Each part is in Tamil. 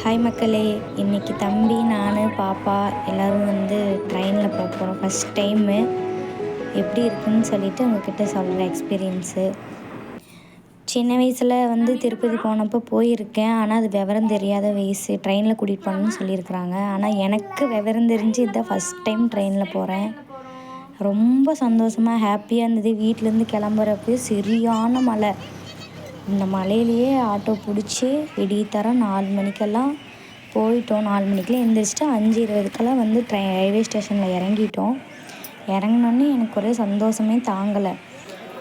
ஹாய் மக்களே இன்றைக்கி தம்பி நான் பாப்பா எல்லோரும் வந்து ட்ரெயினில் போக போகிறோம் ஃபஸ்ட் டைமு எப்படி இருக்குன்னு சொல்லிவிட்டு உங்ககிட்ட சொல்கிற எக்ஸ்பீரியன்ஸு சின்ன வயசில் வந்து திருப்பதி போனப்போ போயிருக்கேன். ஆனால் அது விவரம் தெரியாத வயசு. ட்ரெயினில் கூட்டிகிட்டு போகணுன்னு சொல்லியிருக்கிறாங்க. ஆனால் எனக்கு விவரம் தெரிஞ்சு இதுதான் ஃபஸ்ட் டைம் ட்ரெயினில் போகிறேன் ரொம்ப சந்தோஷமாக ஹாப்பியாக இருந்தது. வீட்டிலேருந்து கிளம்புறப்போ சரியான மழை. இந்த மலையிலேயே ஆட்டோ பிடிச்சி விடியத்தரம் நாலு மணிக்கெல்லாம் போயிட்டோம். நாலு மணிக்கெல்லாம் எழுந்திரிச்சிட்டு அஞ்சு இருபதுக்கெல்லாம் வந்து ட்ரை ரயில்வே ஸ்டேஷனில் இறங்கிட்டோம். இறங்கினோன்னே எனக்கு ஒரே சந்தோஷமே தாங்கலை.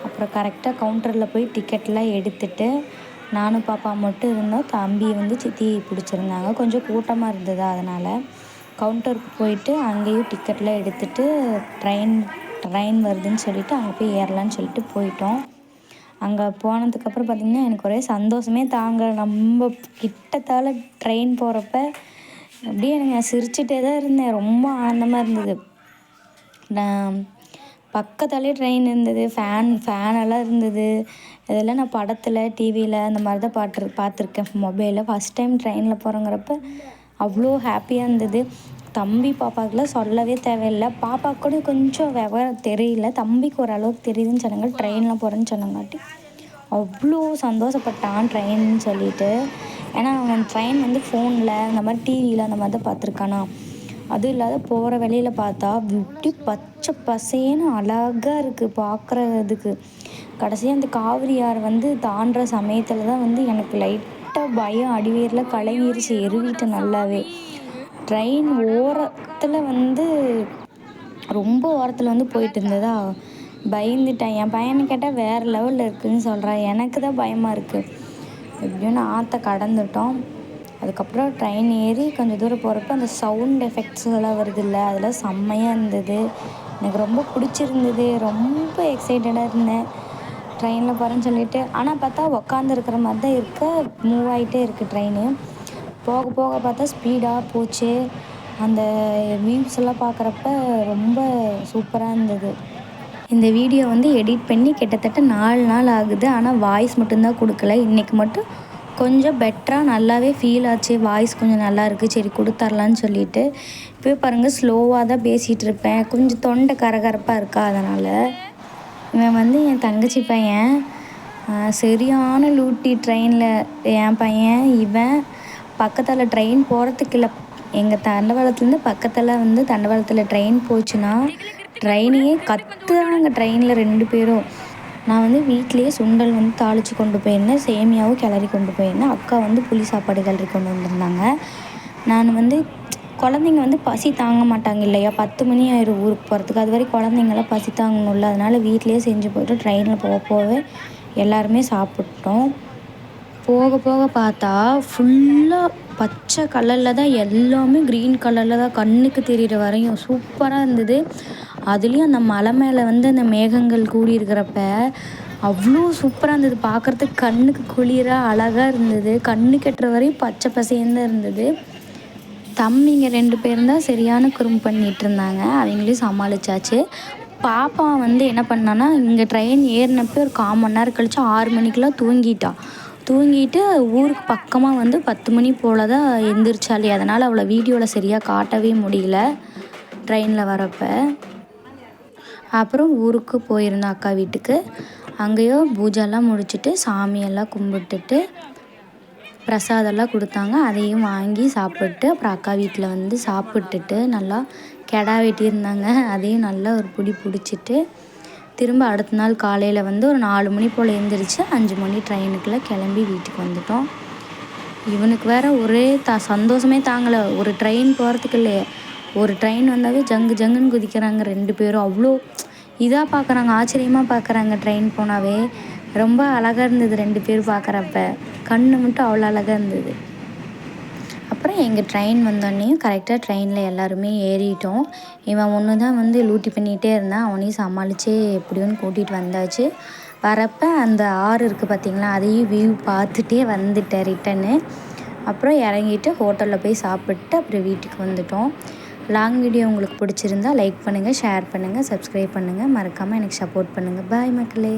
அப்புறம் கரெக்டாக கவுண்டரில் போய் டிக்கெட்லாம் எடுத்துட்டு நானும் பாப்பா மட்டும் இருந்தோம். தம்பி வந்து சித்தி பிடிச்சிருந்தாங்க. கொஞ்சம் கூட்டமாக இருந்தது அதனால். கவுண்டருக்கு போயிட்டு அங்கேயும் டிக்கெட்லாம் எடுத்துகிட்டு ட்ரெயின் ட்ரெயின் வருதுன்னு சொல்லிவிட்டு அங்கே போய் ஏறலான்னு சொல்லிட்டு போயிட்டோம். அங்கே போனதுக்கப்புறம் பார்த்திங்கன்னா எனக்கு ஒரே சந்தோஷமே தாங்க நம்ம கிட்டத்தால் ட்ரெயின் போகிறப்ப அப்படியே எனக்கு சிரிச்சிட்டே தான் இருந்தேன். ரொம்ப ஆனந்தமாக இருந்தது. நான் பக்கத்தாலே ட்ரெயின் இருந்தது. ஃபேன் ஃபேனெல்லாம் இருந்தது. இதெல்லாம் நான் படத்தில் டிவியில் அந்த மாதிரி தான் பாட்டு பார்த்துருக்கேன் மொபைலில் ஃபஸ்ட் டைம் ட்ரெயினில் போகிறோங்கிறப்ப அவ்வளோ ஹாப்பியாக இருந்தது. தம்பி பாப்பாவுக்குலாம் சொல்லவே தேவையில்லை. பாப்பா கூட கொஞ்சம் விவரம் தெரியல. தம்பிக்கு ஓரளவுக்கு தெரியுதுன்னு சொன்னாங்க. ட்ரெயினில் போகிறேன்னு சொன்னங்காட்டி அவ்வளோ சந்தோஷப்பட்டான் ட்ரெயின்னு சொல்லிட்டு. ஏன்னா அவன் ட்ரெயின் வந்து ஃபோனில் அந்த மாதிரி டிவியில் அந்த மாதிரி தான் பார்த்துருக்கானா. அதுவும் இல்லாத போகிற வழியில் பார்த்தா இப்படி பச்சை பசேன்னு அழகாக இருக்குது பார்க்குறதுக்கு கடைசியாக அந்த காவிரியார் வந்து தாண்டுற சமயத்தில் தான் வந்து எனக்கு லைட்டாக பயம் அடிவேரில் கலங்கிருச்சு எருவிட்டு நல்லாவே. ட்ரெயின் ஓரத்தில் வந்து ரொம்ப ஓரத்தில் வந்து போயிட்டு இருந்ததா பயந்துட்டேன். என் பையனை கேட்டால் வேறு லெவலில் இருக்குதுன்னு சொல்கிறான் எனக்கு தான் பயமாக இருக்குது எப்படியும் ஆற்ற கடந்துட்டோம். அதுக்கப்புறம் ட்ரெயின் ஏறி கொஞ்சம் தூரம் போகிறப்ப அந்த சவுண்ட் எஃபெக்ட்ஸ் எல்லாம் வருது இல்லை அதெல்லாம் செம்மையாக இருந்தது. எனக்கு ரொம்ப பிடிச்சிருந்தது. ரொம்ப எக்ஸைட்டடாக இருந்தேன். ட்ரெயினில் போகிறேன்னு சொல்லிட்டு. ஆனால் பார்த்தா உக்காந்துருக்கிற மாதிரி தான் இருக்க. மூவ் ஆகிட்டே இருக்குது ட்ரெயின். போக போக பார்த்தா ஸ்பீடாக போச்சு. அந்த மீம்ஸ் எல்லாம் பார்க்குறப்ப ரொம்ப சூப்பராக இருந்தது. இந்த வீடியோ வந்து எடிட் பண்ணி கிட்டத்தட்ட நாலு நாள் ஆகுது. ஆனால் வாய்ஸ் மட்டும்தான் கொடுக்கல. இன்றைக்கி மட்டும் கொஞ்சம் பெட்டராக நல்லாவே ஃபீல் ஆச்சு. வாய்ஸ் கொஞ்சம் நல்லா இருக்குது சரி கொடுத்தர்லான்னு சொல்லிட்டு. இப்போ பாருங்கள் ஸ்லோவாக தான் பேசிகிட்டு இருப்பேன். கொஞ்சம் தொண்டை கரகரப்பாக இருக்கா அதனால். இவன் வந்து என் தங்கச்சி பையன். சரியான லூட்டி ட்ரெயினில் என் பையன் இவன் பக்கத்தில் ட்ரெயின் போகிறதுக்கு இல்லை. எங்கள் தண்டவாளத்துலேருந்து பக்கத்தில் வந்து தண்டவாளத்தில் ட்ரெயின் போச்சுன்னா ட்ரெயினையே கத்துறாங்க ட்ரெயினில் ரெண்டு பேரும். நான் வந்து வீட்லேயே சுண்டல் வந்து தாளித்து கொண்டு போயிருந்தேன் சேமியாவும் கிளறி கொண்டு போயிருந்தேன் அக்கா வந்து புளி சாப்பாடு கிளறி கொண்டு வந்திருந்தாங்க. நான் வந்து குழந்தைங்க வந்து பசி தாங்க மாட்டாங்க இல்லையா? பத்து மணி ஆயிரும் ஊருக்கு போகிறதுக்கு அது வரைக்கும் குழந்தைங்களாம் பசி தாங்கணும்ல. அதனால் வீட்லேயே செஞ்சு போய்ட்டு ட்ரெயினில் போக போகவே எல்லாருமே சாப்பிட்டோம். போக போக பார்த்தா ஃபுல்லாக பச்சை கலரில் தான் எல்லாமே க்ரீன் கலரில் தான் கண்ணுக்கு தெரிகிற வரையும் சூப்பராக இருந்தது. அதுலேயும் அந்த மலை மேலே வந்து அந்த மேகங்கள் கூடி இருக்கிறப்ப அவ்வளோ சூப்பராக இருந்தது. பார்க்குறதுக்கு கண்ணுக்கு குளிராக அழகாக இருந்தது. கண்ணு கெட்டுற வரையும் பச்சை பசேன்னு இருந்தது. தம்பிங்க ரெண்டு பேரும் தான் சரியான குறும் பண்ணிகிட்டு இருந்தாங்க. அவங்களையும் சமாளித்தாச்சு பாப்பா வந்து என்ன பண்ணான்னா இங்கே ட்ரெயின் ஏறினப்போ ஒரு கால் மணி நேரம் கழித்து ஆறு மணிக்கெலாம் தூங்கிட்டான் தூங்கிட்டு ஊருக்கு பக்கமாக வந்து பத்து மணி போல் தான் எந்திரிச்சாலே. அதனால் அவளை வீடியோவில் சரியாக காட்டவே முடியல ட்ரெயினில் வரப்போ. அப்புறம் ஊருக்கு போயிருந்தோம் அக்கா வீட்டுக்கு. அங்கேயோ பூஜைலாம் முடிச்சுட்டு சாமியெல்லாம் கும்பிட்டுட்டு பிரசாதெல்லாம் கொடுத்தாங்க. அதையும் வாங்கி சாப்பிட்டு அப்புறம் அக்கா வீட்டில் வந்து சாப்பிட்டுட்டு நல்லா கெடா வெட்டியிருந்தாங்க. அதையும் நல்லா ஒரு பிடி பிடிச்சிட்டு திரும்ப அடுத்த நாள் காலையில் வந்து ஒரு நாலு மணி போல் எழுந்திரிச்சு அஞ்சு மணி ட்ரெயினுக்குள்ளே கிளம்பி வீட்டுக்கு வந்துட்டோம். இவனுக்கு வேறு ஒரே த சந்தோஷமே தாங்கலை. ஒரு ட்ரெயின் போகிறதுக்கு இல்லையே. ஒரு ட்ரெயின் வந்தாவே ஜங்கு ஜங்குன்னு குதிக்கிறாங்க ரெண்டு பேரும். அவ்வளோ இதாக பார்க்குறாங்க ஆச்சரியமாக பார்க்குறாங்க ட்ரெயின் போனாவே. ரொம்ப அழகாக இருந்தது ரெண்டு பேரும் பார்க்குறப்ப கண் மட்டும் அவ்வளோ அழகாக இருந்தது. அப்புறம் எங்கள் ட்ரெயின் வந்தோடனேயும் கரெக்டாக ட்ரெயினில் எல்லாருமே ஏறிட்டோம். இவன் ஒன்று தான் வந்து லூட்டி பண்ணிகிட்டே இருந்தான். அவனையும் சமாளித்து எப்படியோன்னு கூட்டிகிட்டு வந்தாச்சு. வரப்போ அந்த ஆறு இருக்குது பார்த்திங்களா அதையும் வியூ பார்த்துட்டே வந்துட்டேன் ரிட்டனு அப்புறம் இறங்கிட்டு ஹோட்டலில் போய் சாப்பிட்டு அப்புறம் வீட்டுக்கு வந்துட்டோம். லாங் வீடியோ உங்களுக்கு பிடிச்சிருந்தா லைக் பண்ணுங்கள் ஷேர் பண்ணுங்கள் சப்ஸ்கிரைப் பண்ணுங்கள் மறக்காமல் எனக்கு சப்போர்ட் பண்ணுங்கள் பாய் மக்களே.